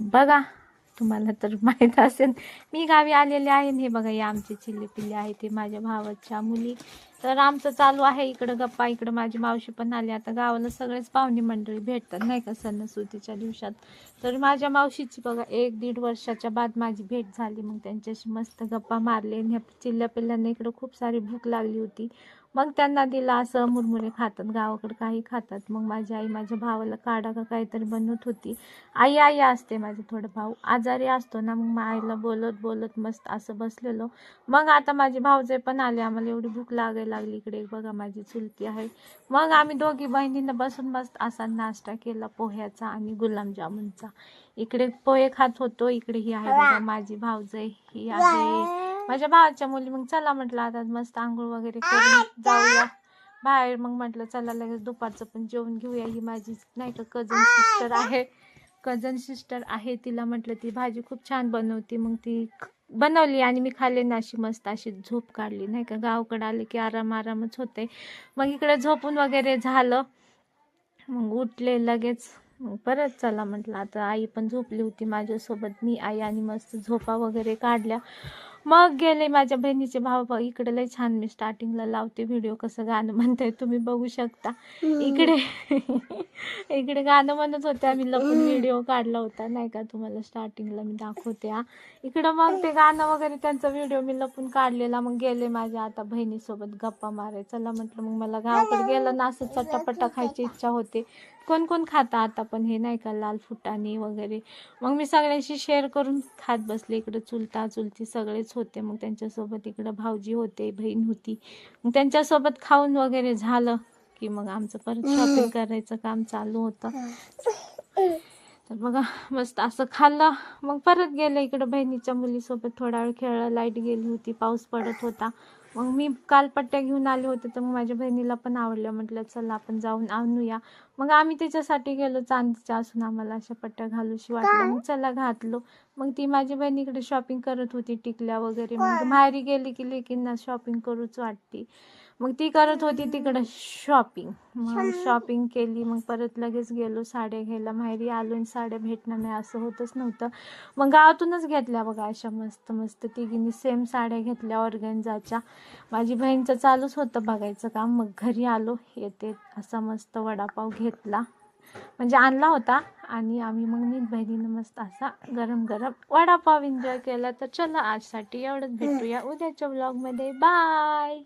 बघा तुम्हाला तर माहीत असेल मी गावी आलेले आहे हे बघा हे आमचे चिल्ले पिल्ले आहे ते माझ्या भावाच्या मुली. तर आमचं चालू आहे इकडं गप्पा इकडं माझी मावशी पण आली. आता गावाला सगळेच पाहुणे मंडळी भेटतात नाही का सणासुदीच्या दिवसात. तर माझ्या मावशीची बघा एक दीड वर्षाच्या बाद माझी भेट झाली. मग त्यांच्याशी मस्त गप्पा मारले ह्या चिल्ल्या पिल्ल्यांना इकडं खूप सारी भूक लागली होती. मग त्यांना दिला असं मुरमुरे खातात गावाकडे काही खातात. मग माझी आई माझ्या भावाला काढा का काहीतरी बनवत होती. आई आई असते माझे थोडं भाऊ. आजारी असतो ना मग आईला बोलत बोलत मस्त असं बसलेलो. मग आता माझे भाऊजे पण आले. आम्हाला एवढी भूक लागायला लागली इकडे. बघा माझी चुलती आहे. मग आम्ही दोघी बहिणींना बसून मस्त असा नाश्ता केला पोह्याचा आणि गुलाबजामुनचा. इकडे पोहे खात होतो इकडे ही आहे बघा माझी भाऊजे ही आहे माझ्या भावाच्या मुली मग चला म्हटलं आता मस्त आंघोळ वगैरे करून जाऊया. बाहेर मग म्हटलं चला लगेच दुपारचं पण जेवण घेऊया. ही माझी नाही का कझन सिस्टर आहे. कझन सिस्टर आहे. तिला म्हटलं ती भाजी खूप छान बनवते. मग ती बनवली आणि मी खाल्ली ना अशी मस्त अशी झोप काढली. नाही का गावाकडे आले की आराम आरामच होते मग इकडे झोपून वगैरे झालं. मग उठले लगेच. मग परत चला म्हटलं आता आई पण झोपली होती माझ्यासोबत. मी आई आणि मस्त झोपा वगैरे काढल्या. मग गेले माझ्या बहिणीचे भाव भाऊ इकडे लय छान मी स्टार्टिंगला लावते व्हिडिओ कसं गाणं म्हणताय तुम्ही बघू शकता. इकडे इकडे गाणं म्हणत होते आम्ही लपून व्हिडिओ काढला होता. नाही का तुम्हाला स्टार्टिंगला मी दाखवते हा. इकडं मग ते गाणं वगैरे त्यांचा व्हिडिओ मी लपून काढलेला. मग गेले माझ्या आता बहिणीसोबत गप्पा माराय चला म्हटलं मग मला गावाकडे गेलं ना असं चटापटा खायची इच्छा होते. कोण कोण खाता आता पण हे नाही का लाल फुटाणे वगैरे. मग मी सगळ्यांशी शेअर करून खात बसले. इकडं चुलता चुलती सगळेच होते. मग त्यांच्यासोबत इकडं भाऊजी होते बहीण होती. मग त्यांच्यासोबत खाऊन वगैरे झालं की मग आमचं परत शॉपिंग करायचं काम चालू होतं. तर बघा मस्त असं खाल्लं. मग परत गेलं इकडं बहिणीच्या मुलीसोबत. थोडा वेळ खेळला लाइट गेली होती. पाऊस पडत होता. मग मी काल पट्ट्या घेऊन आले होते तर मग माझ्या बहिणीला पण आवडलं. म्हटलं चला आपण जाऊन आणूया. मग आम्ही त्याच्यासाठी गेलो चांदीच्या असून आम्हाला अशा पट्ट्या घालूशी वाटलं. मग चला घातलो. मग ती माझी बहीण इकडे शॉपिंग करत होती टिकल्या वगैरे. मग माहेरी गेली की लेकींना शॉपिंग करूच वाटते. मग ती करत होती तिकडं शॉपिंग मग शॉपिंग केली मग परत लगेच गेलो साड्या घ्यायला. माहेरी आलो आणि साड्या भेटणार नाही असं होतच नव्हतं. मग गावातूनच घेतल्या बघा अशा मस्त मस्त तिघींनी सेम साड्या घेतल्या ऑर्गेन्झाच्या. माझी बहीणचं चालूच होतं बघायचं काम. मग घरी आलो येते असा मस्त वडापाव घेतला. म्हणजे आणला होता आणि आम्ही मग मी बहिणीनं मस्त असा गरम गरम वडापाव एन्जॉय केला. तर चला आजसाठी एवढंच भेटूया उद्याच्या ब्लॉगमध्ये बाय